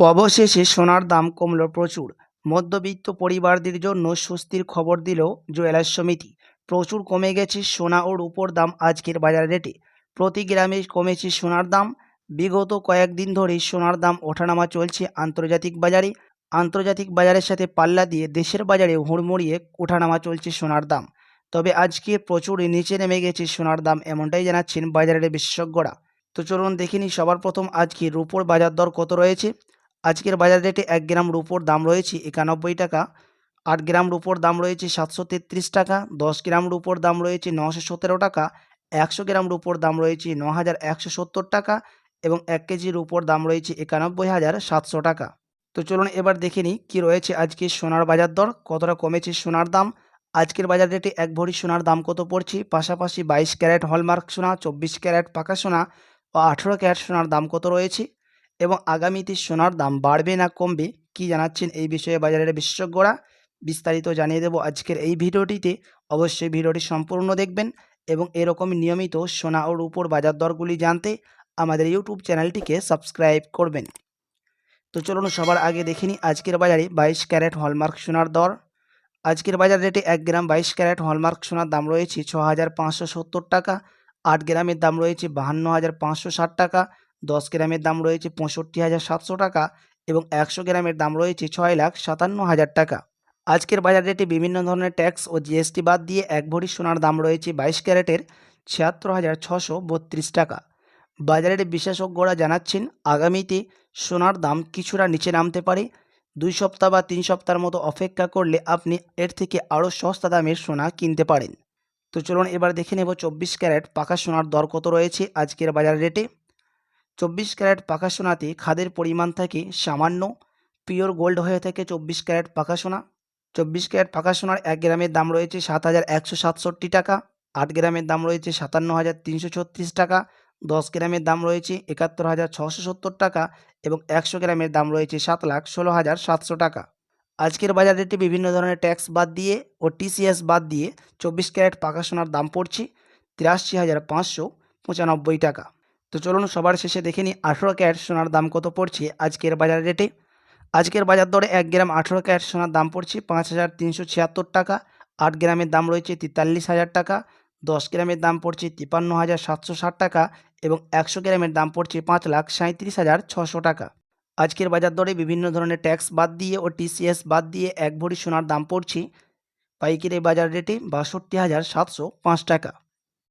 অবশেষে সোনার দাম কমল প্রচুর। মধ্যবিত্ত পরিবারদের জন্য স্বস্তির খবর দিল জুয়েলার্স সমিতি। প্রচুর কমে গেছে সোনা ও রূপোর দাম আজকের বাজার রেটে। প্রতি গ্রামে কমেছে সোনার দাম। বিগত কয়েকদিন ধরেই সোনার দাম ওঠানামা চলছে আন্তর্জাতিক বাজারে। আন্তর্জাতিক বাজারের সাথে পাল্লা দিয়ে দেশের বাজারে হুড়মুড়িয়ে ওঠানামা চলছে সোনার দাম। তবে আজকে প্রচুর নিচে নেমে গেছে সোনার দাম এমনটাই জানাচ্ছেন বাজারের বিশেষজ্ঞরা। তো চলুন দেখিনি সবার প্রথম আজকে রূপোর বাজার দর কত রয়েছে? আজকের বাজার রেটে এক গ্রাম রূপোর দাম রয়েছে একানব্বই টাকা, আট গ্রাম রূপোর দাম রয়েছে সাতশো তেত্রিশ টাকা, দশ গ্রাম রূপোর দাম রয়েছে নশো সতেরো টাকা, একশো গ্রাম রূপোর দাম রয়েছে ন হাজার একশো সত্তর টাকা এবং এক কেজি রূপোর দাম রয়েছে একানব্বই হাজার সাতশো টাকা। তো চলুন এবার দেখে নিই কী রয়েছে আজকে সোনার বাজার দর, কতটা কমেছে সোনার দাম? আজকের বাজার রেটে এক ভরি সোনার দাম কত পড়ছে? পাশাপাশি বাইশ ক্যারেট হলমার্ক সোনা, চব্বিশ ক্যারেট পাকা সোনা ও আঠেরো ক্যারেট সোনার দাম কত রয়েছে? এবং আগামীতে সোনার দাম বাড়বে না কমবে, কি জানাচ্ছেন এই বিষয়ে বাজারের বিশেষজ্ঞরা? বিস্তারিত জানিয়ে দেব আজকের এই ভিডিওটিতে। অবশ্যই ভিডিওটি সম্পূর্ণ দেখবেন এবং এরকম নিয়মিত সোনা ও রূপোর বাজার দরগুলি জানতে আমাদের ইউটিউব চ্যানেলটিকে সাবস্ক্রাইব করবেন। তো চলুন সবার আগে দেখে নিই আজকের বাজারে বাইশ ক্যারেট হলমার্ক সোনার দর। আজকের বাজার রেটে এক গ্রাম বাইশ ক্যারেট হলমার্ক সোনার দাম রয়েছে ছ হাজার পাঁচশো সত্তর টাকা, আট গ্রামের দাম রয়েছে বাহান্ন হাজার পাঁচশো ষাট টাকা দশ গ্রামের দাম রয়েছে পঁয়ষট্টি হাজার সাতশো টাকা এবং একশো গ্রামের দাম রয়েছে ছয় লাখ সাতান্ন হাজার টাকা। আজকের বাজার রেটে বিভিন্ন ধরনের ট্যাক্স ও জিএসটি বাদ দিয়ে এক ভরি সোনার দাম রয়েছে বাইশ ক্যারেটের ছিয়াত্তর হাজার ছশো বত্রিশ টাকা। বাজারের বিশেষজ্ঞরা জানাচ্ছেন, আগামীতে সোনার দাম কিছুটা নিচে নামতে পারে। দুই সপ্তাহ বা তিন সপ্তাহের মতো অপেক্ষা করলে আপনি এর থেকে আরও সস্তা দামের সোনা কিনতে পারেন। তো চলুন এবার দেখে নেব চব্বিশ ক্যারেট পাকা সোনার দর কত রয়েছে আজকের বাজার রেটে। চব্বিশ ক্যারেট পাকা সোনাতে খাদের পরিমাণ থাকে সামান্য। পিওর গোল্ড হয়ে থাকে চব্বিশ ক্যারেট পাকা সোনা। চব্বিশ ক্যারেট পাকা সোনার এক গ্রামের দাম রয়েছে সাত হাজার একশো সাতষট্টি টাকা। আট গ্রামের দাম রয়েছে সাতান্ন হাজার তিনশো ছত্রিশ টাকা। দশ গ্রামের দাম রয়েছে একাত্তর হাজার ছশো সত্তর টাকা এবং একশো গ্রামের দাম রয়েছে সাত লাখ ষোলো হাজার সাতশো টাকা। আজকের বাজার রেটে বিভিন্ন ধরনের ট্যাক্স বাদ দিয়ে ও টিসিএস বাদ দিয়ে চব্বিশ ক্যারেট পাকা সোনার দাম পড়ছে তিরাশি হাজার পাঁচশো পঁচানব্বই টাকা। তো চলুন সবার শেষে দেখে নিই আঠেরো ক্যারেট সোনার দাম কত পড়ছে আজকের বাজার রেটে। আজকের বাজার দরে এক গ্রাম আঠেরো ক্যারেট সোনার দাম পড়ছে পাঁচ হাজার তিনশো ছিয়াত্তর টাকা, আট গ্রামের দাম রয়েছে তেতাল্লিশ হাজার টাকা, দশ গ্রামের দাম পড়ছে তিপান্ন হাজার সাতশো ষাট টাকা এবং একশো গ্রামের দাম পড়ছে পাঁচ লাখ সাঁত্রিশ হাজার ছশো টাকা। আজকের বাজার দরে বিভিন্ন ধরনের ট্যাক্স বাদ দিয়ে ও টিসিএস বাদ দিয়ে এক ভরি সোনার দাম পড়ছে পাইকারি বাজার রেটে বাষট্টি হাজার সাতশো পাঁচ টাকা।